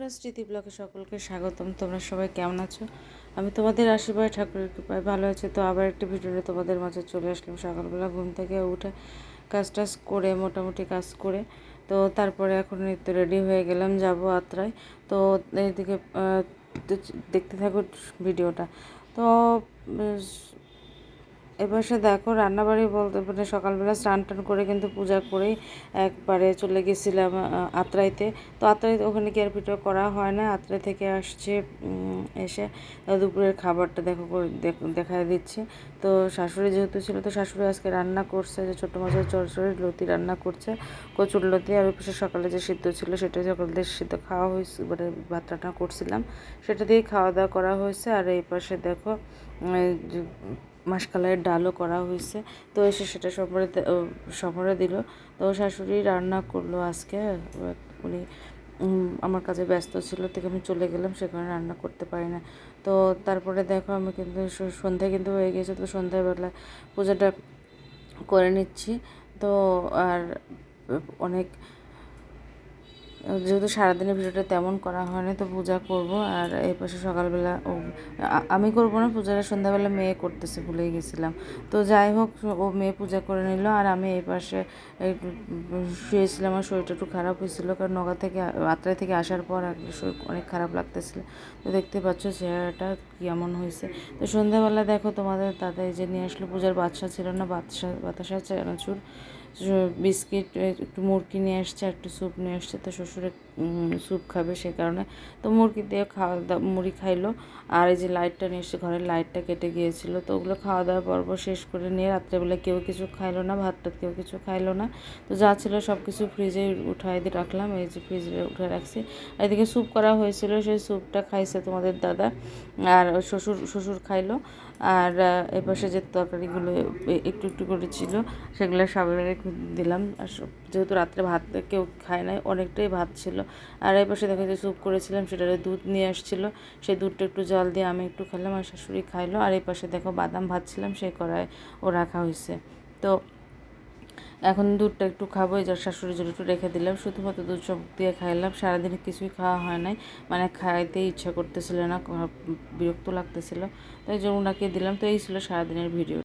বন্ধুরা, স্মৃতি ব্লগে সকলকে স্বাগতম। তোমরা সবাই কেমন আছো? আমি তোমাদের আশীর্বাদ ঠাকুরের কৃপায় ভালো আছি। তো আবার একটি ভিডিওতে তোমাদের মাঝে চলে আসলাম। সকালবেলা ঘুম থেকে উঠে কাজ টাজ করে, মোটামুটি কাজ করে, তো তারপরে এখন নিত্য রেডি হয়ে গেলাম, যাব আত্রায়। তো এইদিকে দেখতে থাকো ভিডিওটা। তো সে দেখো রান্নাবাড়ি বলতে মানে সকালবেলা স্নান টান করে কিন্তু পূজা করেই একবারে চলে গেছিলাম আত্রাইতে। তো আত্রাইতে ওখানে কি আর ভিডিও করা হয় না? আত্রাই থেকে আসছে এসে দুপুরের খাবারটা দেখো দেখ- দিচ্ছে। তো শাশুড়ি যেহেতু ছিল, তো শাশুড়ি আজকে রান্না করছে, যে ছোটো মাছের চরচড়ি লতি রান্না করছে, কচুর লতি। আর ওই সকালে যে সিদ্ধ ছিল, সেটা সকাল দিয়ে সিদ্ধ খাওয়া হয়েছে মানে ভাত রান্না করছিলাম। সেটা দিয়ে খাওয়া দাওয়া করা হয়েছে। আর এই পাশে দেখো মাসকালাইয়ের ডালও করা হয়েছে। তো এসে সেটা সবরে সবরে দিল। তো শাশুড়ি রান্না করল আজকে। উনি আমার কাছে ব্যস্ত ছিল, থেকে আমি চলে গেলাম, সেখানে রান্না করতে পারি না। তো তারপরে দেখো আমি কিন্তু স- সন্ধ্যা কিন্তু হয়ে গেছে, তো সন্ধ্যাবেলা পূজাটা করে নিচ্ছি। তো আর অনেক যেহেতু সারাদিনের ভিডিওটা তেমন করা হয়নি, তো পূজা করব। আর এই পাশে সকালবেলা আমি করব না পূজাটা সন্ধ্যাবেলা মেয়ে করতেছে ভুলেই গেছিলাম। তো যাই হোক, ও মেয়ে পূজা করে নিল, আর আমি এই পাশে শুয়েছিলাম আমার শরীরটা একটু খারাপ হয়েছিলো, কারণ নগা থেকে আত্রাই থেকে আসার পর শরীর অনেক খারাপ লাগতেছিল। তো দেখতে পাচ্ছ চেহারাটা কেমন হয়েছে। তো সন্ধ্যাবেলা দেখো তোমাদের দাদা এই যে নিয়ে আসলো, পূজার বাদশা ছিল না, বাদশা, বাতাসা, চানাচুর। বিস্কিট একটু মুরগি নিয়ে আসছে, একটু স্যুপ নিয়ে আসছে, তো শ্বশুরে স্যুপ খাবে সে কারণে। তো মুরগি দিয়ে খাওয়া দাওয়া মুড়ি খাইলো। আর এই যে লাইটটা নিয়ে এসে ঘরের লাইটটা কেটে গিয়েছিল। তো ওগুলো খাওয়া দাওয়া পর্ব শেষ করে নিয়ে রাত্রেবেলা কেউ কিছু খাইলো না ভাত টাত কেউ কিছু খাইলো না। তো যা ছিল সব কিছু ফ্রিজে উঠাই দিয়ে রাখলাম। এই যে ফ্রিজে উঠে রাখছি। এদিকে স্যুপ করা হয়েছিল, সেই স্যুপটা খাইছে তোমাদের দাদা। আর শ্বশুর শ্বশুর খাইলো। আর এপাশে যে তরকারিগুলো একটু একটু করে ছিল, সেগুলো সবাই দিলাম। আর যেহেতু রাত্রে ভাত কেউ খায় নাই, অনেকটাই ভাত ছিল আর এই পাশে দেখো যে স্যুপ করেছিলাম সেটারে দুধ নিয়ে আসছিল। সেই দুধটা একটু জল দিয়ে আমি একটু খেলাম আর শাশুড়ি খাইলো। আর এই পাশে দেখো বাদাম ভাজছিলাম, সেই কড়ায় ও রাখা হয়েছে তো এখন দুধটা একটু খাব, এই যে শাশুড়ির জন্য একটু রেখে দিলাম। শুধুমাত্র দুধ চপ দিয়ে খাইলাম। সারাদিনে কিছুই খাওয়া হয় নাই। মানে খাইতে ইচ্ছা করতেছিল না বিরক্ত লাগতেছিল। তাই জন্য ওনাকে দিলাম। তো এই ছিল সারাদিনের ভিডিও।